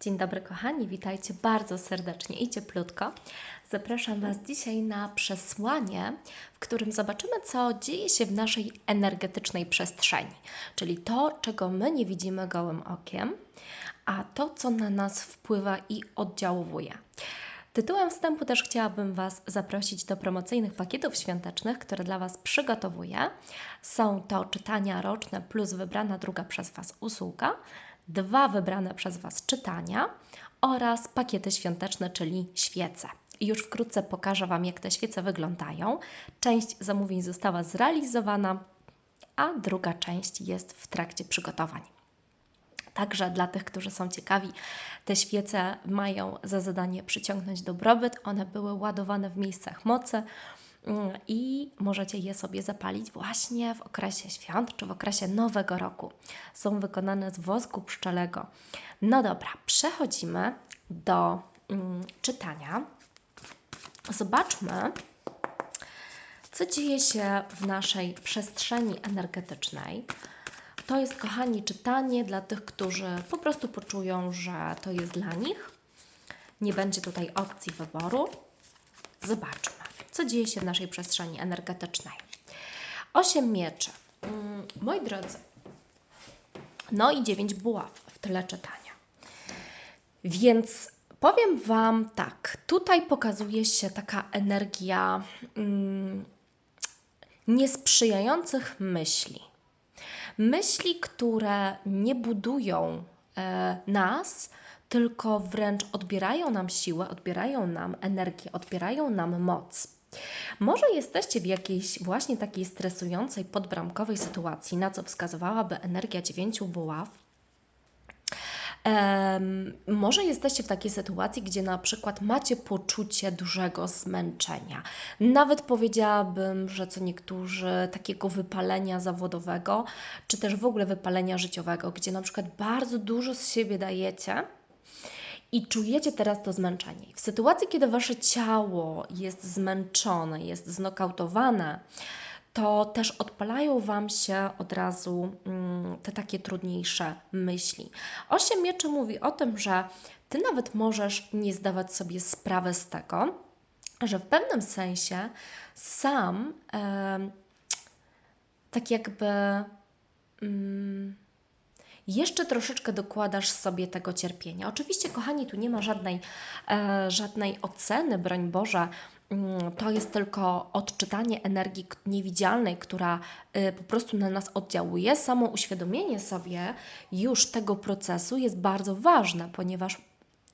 Dzień dobry, kochani, witajcie bardzo serdecznie i cieplutko. Zapraszam Was dzisiaj na przesłanie, w którym zobaczymy, co dzieje się w naszej energetycznej przestrzeni, czyli to, czego my nie widzimy gołym okiem, a to, co na nas wpływa i oddziałuje. Tytułem wstępu też chciałabym Was zaprosić do promocyjnych pakietów świątecznych, które dla Was przygotowuję. Są to czytania roczne plus wybrana druga przez Was usługa, dwa wybrane przez Was czytania oraz pakiety świąteczne, czyli świece. Już wkrótce pokażę Wam, jak te świece wyglądają. Część zamówień została zrealizowana, a druga część jest w trakcie przygotowań. Także dla tych, którzy są ciekawi, te świece mają za zadanie przyciągnąć dobrobyt. One były ładowane w miejscach mocy i możecie je sobie zapalić właśnie w okresie świąt czy w okresie nowego roku. Są wykonane z wosku pszczelego. No dobra, przechodzimy do mm, czytania. Zobaczmy, co dzieje się w naszej przestrzeni energetycznej. To jest, kochani, czytanie dla tych, którzy po prostu poczują, że to jest dla nich. Nie będzie tutaj opcji wyboru. Zobaczmy, co dzieje się w naszej przestrzeni energetycznej. Osiem mieczy. Mm, Moi drodzy, no i dziewięć buław w tyle czytania. Więc powiem Wam tak, tutaj pokazuje się taka energia mm, niesprzyjających myśli. Myśli, które nie budują e, nas, tylko wręcz odbierają nam siłę, odbierają nam energię, odbierają nam moc. Może jesteście w jakiejś właśnie takiej stresującej, podbramkowej sytuacji, na co wskazywałaby energia dziewięciu buław. Em, może jesteście w takiej sytuacji, gdzie na przykład macie poczucie dużego zmęczenia. Nawet powiedziałabym, że co niektórzy takiego wypalenia zawodowego, czy też w ogóle wypalenia życiowego, gdzie na przykład bardzo dużo z siebie dajecie. I czujecie teraz to zmęczenie. W sytuacji, kiedy wasze ciało jest zmęczone, jest znokautowane, to też odpalają Wam się od razu mm, te takie trudniejsze myśli. Osiem mieczy mówi o tym, że Ty nawet możesz nie zdawać sobie sprawy z tego, że w pewnym sensie sam em, tak jakby mm, jeszcze troszeczkę dokładasz sobie tego cierpienia. Oczywiście, kochani, tu nie ma żadnej, e, żadnej oceny, broń Boże. Mm, To jest tylko odczytanie energii niewidzialnej, która y, po prostu na nas oddziałuje. Samo uświadomienie sobie już tego procesu jest bardzo ważne, ponieważ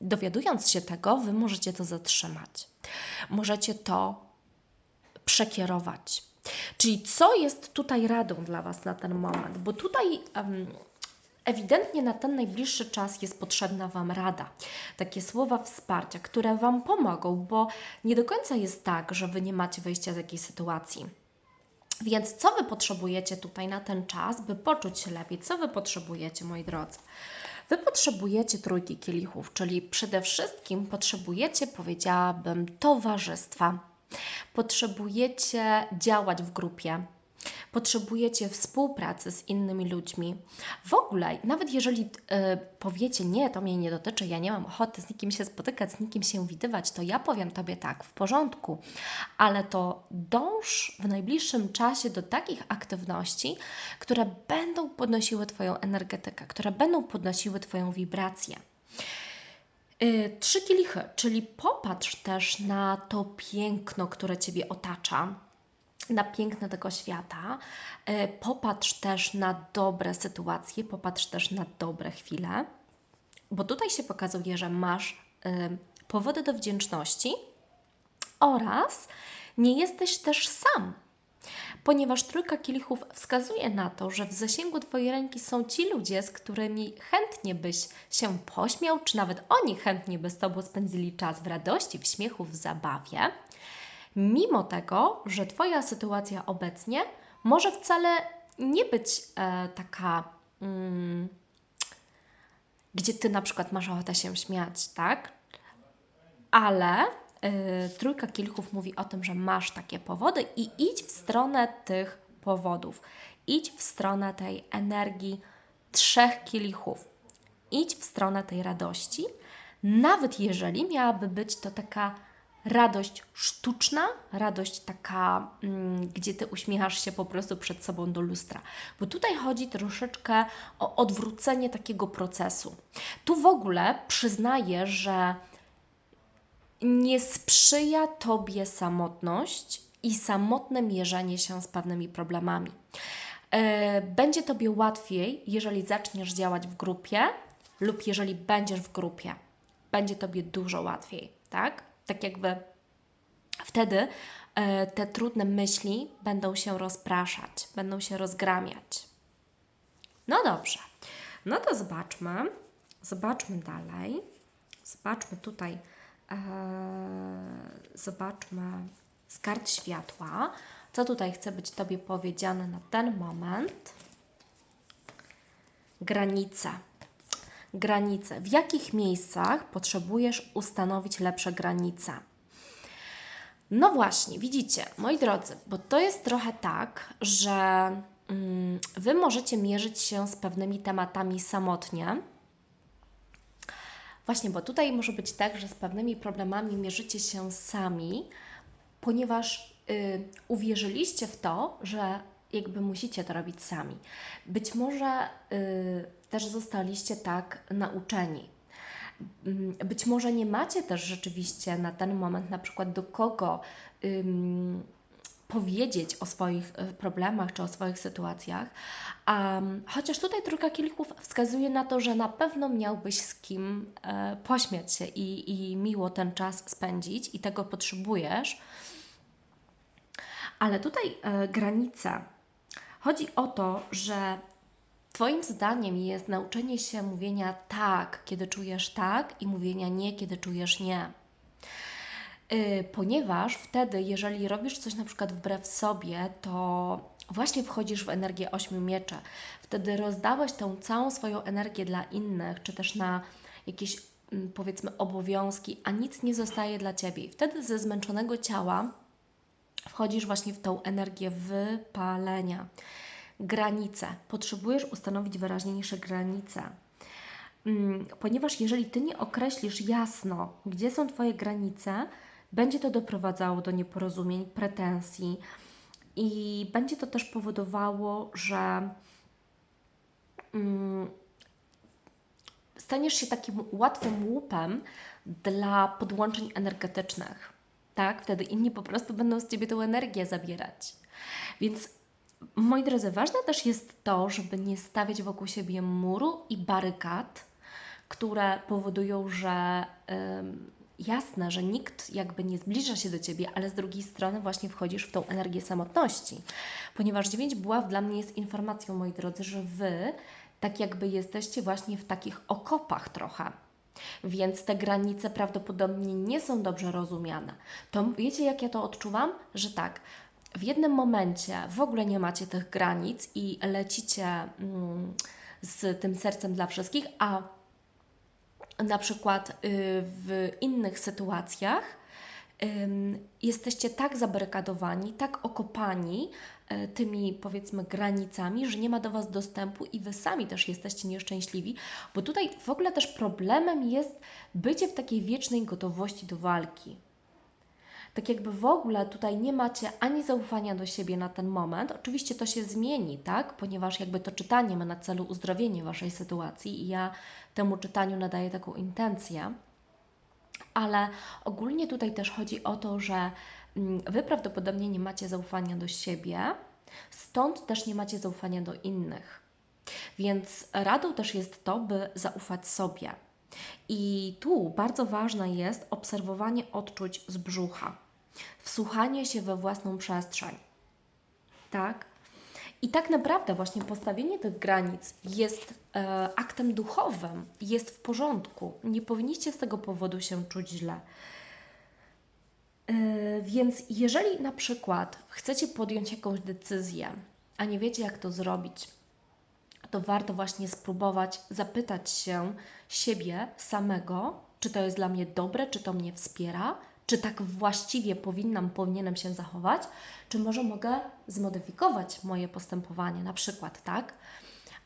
dowiadując się tego, Wy możecie to zatrzymać. Możecie to przekierować. Czyli co jest tutaj radą dla Was na ten moment? Bo tutaj em, ewidentnie na ten najbliższy czas jest potrzebna Wam rada. Takie słowa wsparcia, które Wam pomogą, bo nie do końca jest tak, że Wy nie macie wyjścia z jakiejś sytuacji. Więc co Wy potrzebujecie tutaj na ten czas, by poczuć się lepiej? Co Wy potrzebujecie, moi drodzy? Wy potrzebujecie trójki kielichów, czyli przede wszystkim potrzebujecie, powiedziałabym, towarzystwa. Potrzebujecie działać w grupie. Potrzebujecie współpracy z innymi ludźmi. W ogóle, nawet jeżeli e, powiecie, nie, to mnie nie dotyczy, ja nie mam ochoty z nikim się spotykać, z nikim się widywać, to ja powiem Tobie tak, w porządku, ale to dąż w najbliższym czasie do takich aktywności, które będą podnosiły Twoją energetykę, które będą podnosiły Twoją wibrację. Y, Trzy kielichy, czyli popatrz też na to piękno, które Ciebie otacza, na piękno tego świata. Y, Popatrz też na dobre sytuacje, popatrz też na dobre chwile, bo tutaj się pokazuje, że masz y, powody do wdzięczności oraz nie jesteś też sam. Ponieważ trójka kielichów wskazuje na to, że w zasięgu Twojej ręki są ci ludzie, z którymi chętnie byś się pośmiał, czy nawet oni chętnie by z Tobą spędzili czas w radości, w śmiechu, w zabawie, mimo tego, że Twoja sytuacja obecnie może wcale nie być e, taka, mm, gdzie Ty na przykład masz ochotę się śmiać, tak? ale y, trójka kielichów mówi o tym, że masz takie powody i idź w stronę tych powodów. Idź w stronę tej energii trzech kielichów. Idź w stronę tej radości, nawet jeżeli miałaby być to taka radość sztuczna, radość taka, mm, gdzie ty uśmiechasz się po prostu przed sobą do lustra. Bo tutaj chodzi troszeczkę o odwrócenie takiego procesu. Tu w ogóle przyznaję, że nie sprzyja tobie samotność i samotne mierzenie się z pewnymi problemami. E, Będzie tobie łatwiej, jeżeli zaczniesz działać w grupie lub jeżeli będziesz w grupie. Będzie tobie dużo łatwiej, tak? Tak jakby wtedy e, te trudne myśli będą się rozpraszać, będą się rozgramiać. No dobrze. No to zobaczmy. Zobaczmy dalej. Zobaczmy tutaj. E, zobaczmy z kart światła. Co tutaj chce być Tobie powiedziane na ten moment? Granice. Granice. W jakich miejscach potrzebujesz ustanowić lepsze granice? No właśnie, widzicie, moi drodzy, bo to jest trochę tak, że mm, Wy możecie mierzyć się z pewnymi tematami samotnie. Właśnie, bo tutaj może być tak, że z pewnymi problemami mierzycie się sami, ponieważ y, uwierzyliście w to, że jakby musicie to robić sami. Być może y, też zostaliście tak nauczeni. Mm, Być może nie macie też rzeczywiście na ten moment na przykład do kogo ym, powiedzieć o swoich y, problemach czy o swoich sytuacjach. Mm, chociaż tutaj trójka kielichów wskazuje na to, że na pewno miałbyś z kim e, pośmiać się i, i miło ten czas spędzić i tego potrzebujesz. Ale tutaj e, granice. Chodzi o to, że Twoim zadaniem jest nauczenie się mówienia tak, kiedy czujesz tak, i mówienia nie, kiedy czujesz nie. Y, Ponieważ wtedy, jeżeli robisz coś na przykład wbrew sobie, to właśnie wchodzisz w energię ośmiu mieczy. Wtedy rozdałeś tą całą swoją energię dla innych, czy też na jakieś mm, powiedzmy obowiązki, a nic nie zostaje dla ciebie. I wtedy ze zmęczonego ciała wchodzisz właśnie w tą energię wypalenia. Granice. Potrzebujesz ustanowić wyraźniejsze granice. Mm, Ponieważ jeżeli ty nie określisz jasno, gdzie są twoje granice, będzie to doprowadzało do nieporozumień, pretensji i będzie to też powodowało, że mm, staniesz się takim łatwym łupem dla podłączeń energetycznych. Tak? Wtedy inni po prostu będą z ciebie tą energię zabierać. Więc moi drodzy, ważne też jest to, żeby nie stawiać wokół siebie muru i barykad, które powodują, że ym, jasne, że nikt jakby nie zbliża się do ciebie, ale z drugiej strony właśnie wchodzisz w tą energię samotności. Ponieważ dziewięć buław dla mnie jest informacją, moi drodzy, że wy tak jakby jesteście właśnie w takich okopach trochę. Więc te granice prawdopodobnie nie są dobrze rozumiane. To wiecie, jak ja to odczuwam? Że tak, w jednym momencie w ogóle nie macie tych granic i lecicie mm, z tym sercem dla wszystkich, a na przykład y, w innych sytuacjach jesteście tak zabarykadowani, tak okopani y, tymi powiedzmy granicami, że nie ma do Was dostępu i Wy sami też jesteście nieszczęśliwi, bo tutaj w ogóle też problemem jest bycie w takiej wiecznej gotowości do walki. Tak jakby w ogóle tutaj nie macie ani zaufania do siebie na ten moment. Oczywiście to się zmieni, tak? Ponieważ jakby to czytanie ma na celu uzdrowienie Waszej sytuacji i ja temu czytaniu nadaję taką intencję. Ale ogólnie tutaj też chodzi o to, że mm, Wy prawdopodobnie nie macie zaufania do siebie, stąd też nie macie zaufania do innych. Więc radą też jest to, by zaufać sobie. I tu bardzo ważne jest obserwowanie odczuć z brzucha, wsłuchanie się we własną przestrzeń. Tak? I tak naprawdę właśnie postawienie tych granic jest e, aktem duchowym, jest w porządku. Nie powinniście z tego powodu się czuć źle. E, więc jeżeli na przykład chcecie podjąć jakąś decyzję, a nie wiecie jak to zrobić, to warto właśnie spróbować zapytać się siebie samego, czy to jest dla mnie dobre, czy to mnie wspiera, czy tak właściwie powinnam, powinienem się zachować, czy może mogę zmodyfikować moje postępowanie, na przykład, tak?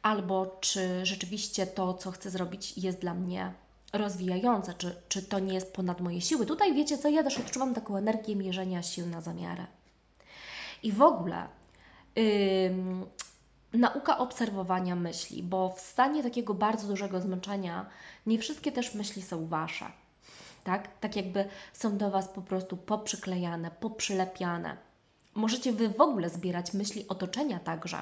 albo czy rzeczywiście to, co chcę zrobić, jest dla mnie rozwijające, czy, czy to nie jest ponad moje siły. Tutaj wiecie co, ja też odczuwam taką energię mierzenia sił na zamiarę. I w ogóle ym, nauka obserwowania myśli, bo w stanie takiego bardzo dużego zmęczenia nie wszystkie też myśli są wasze. Tak? Tak jakby są do Was po prostu poprzyklejane, poprzylepiane. Możecie Wy w ogóle zbierać myśli otoczenia także.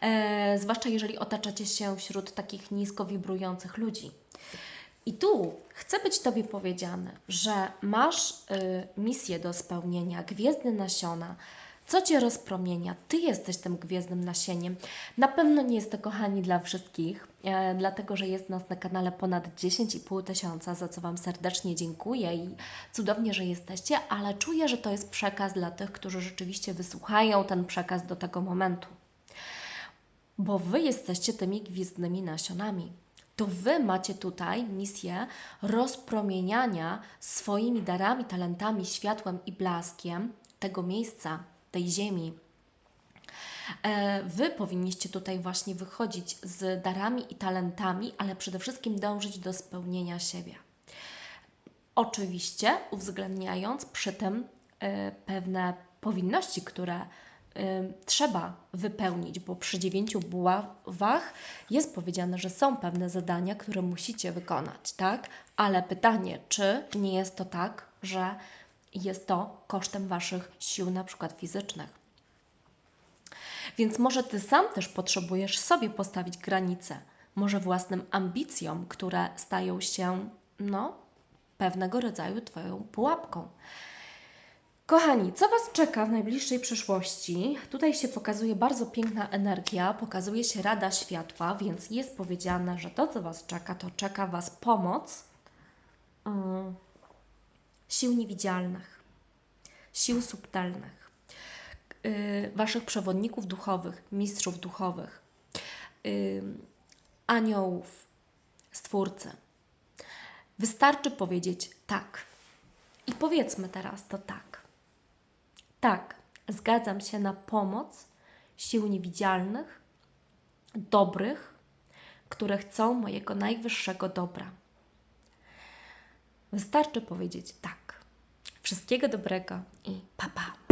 E, zwłaszcza jeżeli otaczacie się wśród takich nisko wibrujących ludzi. I tu chcę być Tobie powiedziane, że masz y, misję do spełnienia, gwiezdne nasiona. Co Cię rozpromienia? Ty jesteś tym gwiezdnym nasieniem. Na pewno nie jest to, kochani, dla wszystkich, e, dlatego że jest nas na kanale ponad 10,5 tysiąca, za co Wam serdecznie dziękuję i cudownie, że jesteście, ale czuję, że to jest przekaz dla tych, którzy rzeczywiście wysłuchają ten przekaz do tego momentu bo Wy jesteście tymi gwiezdnymi nasionami. To Wy macie tutaj misję rozpromieniania swoimi darami, talentami, światłem i blaskiem tego miejsca, tej ziemi. E, Wy powinniście tutaj właśnie wychodzić z darami i talentami, ale przede wszystkim dążyć do spełnienia siebie. Oczywiście uwzględniając przy tym e, pewne powinności, które y, trzeba wypełnić, bo przy dziewięciu buławach jest powiedziane, że są pewne zadania, które musicie wykonać, tak? Ale pytanie, czy nie jest to tak, że jest to kosztem Waszych sił, na przykład fizycznych? Więc może Ty sam też potrzebujesz sobie postawić granice, może własnym ambicjom, które stają się, no, pewnego rodzaju Twoją pułapką. Kochani, co Was czeka w najbliższej przyszłości? Tutaj się pokazuje bardzo piękna energia, pokazuje się rada światła, więc jest powiedziane, że to, co Was czeka, to czeka Was pomoc mm, sił niewidzialnych, sił subtelnych, yy, Waszych przewodników duchowych, mistrzów duchowych, yy, aniołów, stwórcy. Wystarczy powiedzieć tak. I powiedzmy teraz to tak. Tak, zgadzam się na pomoc sił niewidzialnych, dobrych, które chcą mojego najwyższego dobra. Wystarczy powiedzieć tak. Wszystkiego dobrego i pa pa.